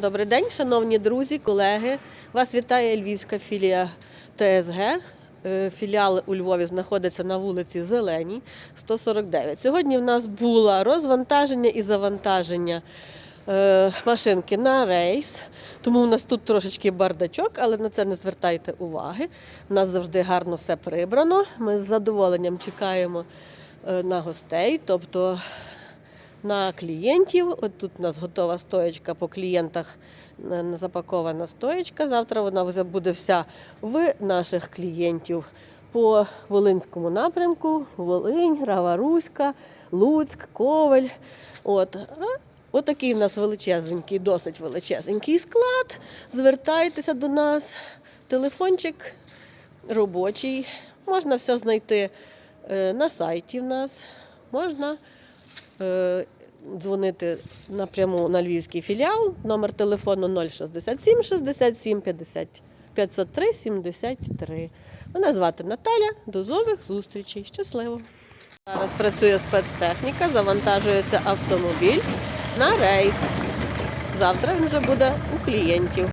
Добрий день, шановні друзі, колеги. Вас вітає львівська філія ТСГ. Е, Філіал у Львові знаходиться на вулиці Зеленій, 149. Сьогодні в нас було розвантаження і завантаження е, машинки на рейс. Тому в нас тут трошечки бардачок, але на це не звертайте уваги. У нас завжди гарно все прибрано. Ми з задоволенням чекаємо е, на гостей. Тобто на клієнтів. От тут у нас готова стоєчка по клієнтах запакована стоєчка. Завтра вона вже буде вся в наших клієнтів по Волинському напрямку: Волинь, Раваруська, Луцьк, Ковель. От. Отакий в нас величезенький, досить величезенький склад. Звертайтеся до нас. Телефончик робочий. Можна все знайти е, на сайті в нас. Можна дзвонити напряму на львівський філіал. Номер телефону 067 67 50 503 73. Мене звати Наталя. До нових зустрічей. Щасливо! Зараз працює спецтехніка, завантажується автомобіль на рейс. Завтра він вже буде у клієнтів.